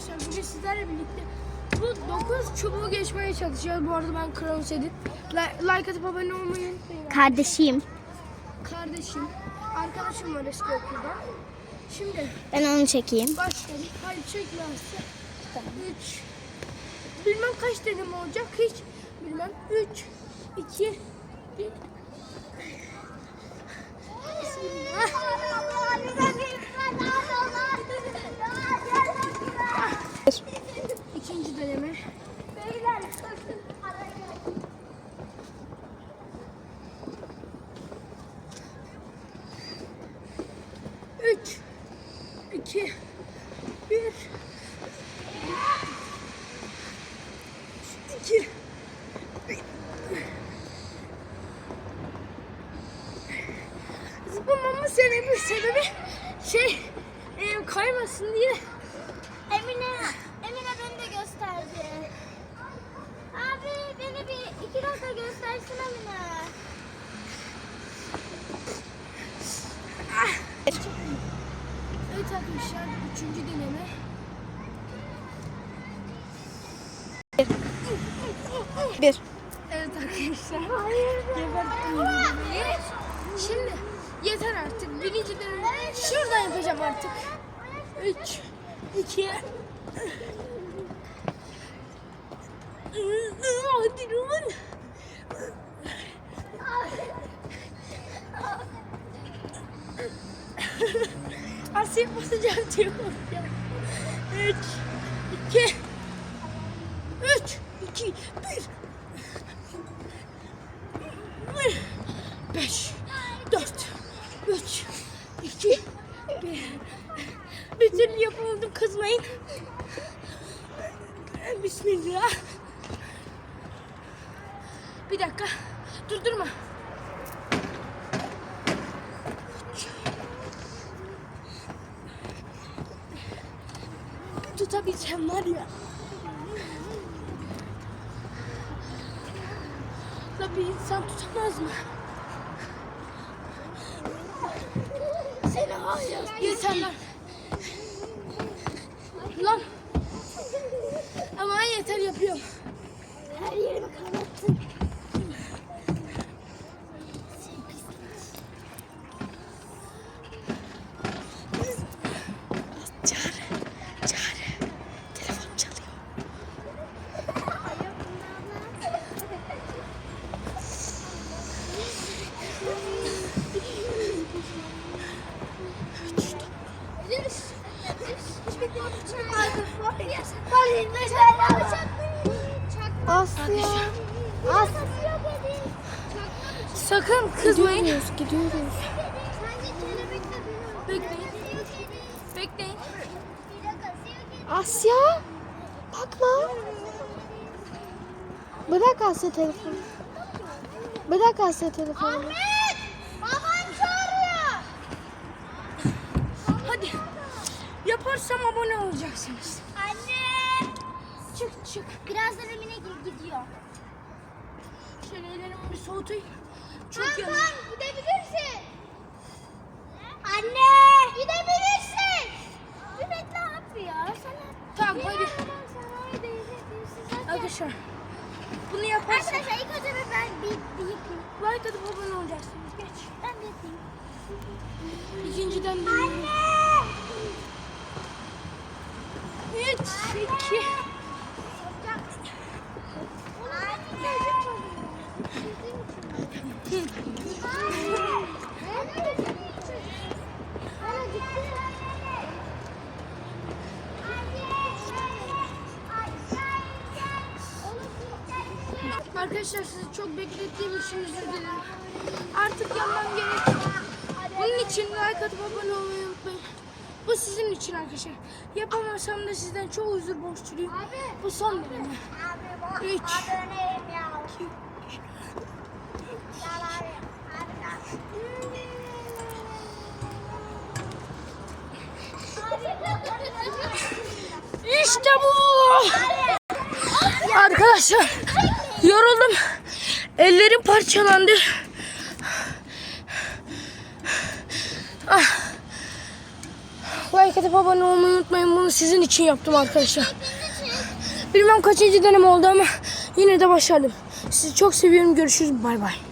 arkadaşlar bugün sizlerle birlikte bu 9 çubuğu geçmeye çalışacağız. Bu arada ben Kronos Edit. Like, like atıp abone olmayı unutmayın. Kardeşim. Kardeşim, arkadaşım var eski okulda. Şimdi Ben onu çekeyim. başlayalım. Hayır çekmezse. 3 Bilmem kaç deneme olacak hiç bilmem. 3 2 İkinci deneme. Üç, iki, bir, iki, Zıplamamın sebebi, sebebi şey e, kaymasın diye. Emine, Emine beni de gösterdi. Abi beni bir iki dakika göstersin Emine. Evet arkadaşlar üçüncü deneme. Bir. Evet arkadaşlar. Hayır. Geberttim. Şimdi yeter artık. Birinci deneme. Şuradan yapacağım artık. Üç, iki. Hadi Ruman. Asil basacağım diyor. Üç, iki, üç, iki. Bir, beş, dört, üç, iki, bir. Bir türlü yapamadım kızmayın. Bismillah. Bir dakika. Durdurma. Tutabilsem var ya. La bir insan tutamaz mı? Seni hayır. İnsanlar. Lan. Ama yeter yapıyorum. Her yerimi kanattın. Asya. Asya. Sakın kızmayın. Gidiyoruz, gidiyoruz. Bekleyin. Bekleyin. Asya. Bak lan. Bırak Asya telefonu. Bırak Asya telefonu. Ahmet! Babam çağırıyor. Hadi. Yaparsam abone olacaksınız. Çık çık. Birazdan Emine gi- gidiyor. Şöyle ellerimi bir soğutayım. Çok Tamam yanıyor. gidebilirsin. Anne! Gidebilirsin. Ümit ne yapıyor? Sana... Tamam Bir hadi. Arkadaşlar. Bunu yaparsam Arkadaşlar ilk önce bir ben bir, bir yapayım. like atıp abone olacaksınız. Arkadaşlar sizi çok beklettiğim için özür dilerim. Artık yanmam gerek. Bunun için like atıp abone olmayı unutmayın. Bu sizin için arkadaşlar. Yapamazsam da sizden çok özür borçluyum. Bu son deneme. Üç. İşte bu. Arkadaşlar yoruldum. Ellerim parçalandı. Ah. like atıp abone olmayı unutmayın. Bunu sizin için yaptım arkadaşlar. Bilmem kaçıncı dönem oldu ama yine de başardım. Sizi çok seviyorum. Görüşürüz. Bay bay.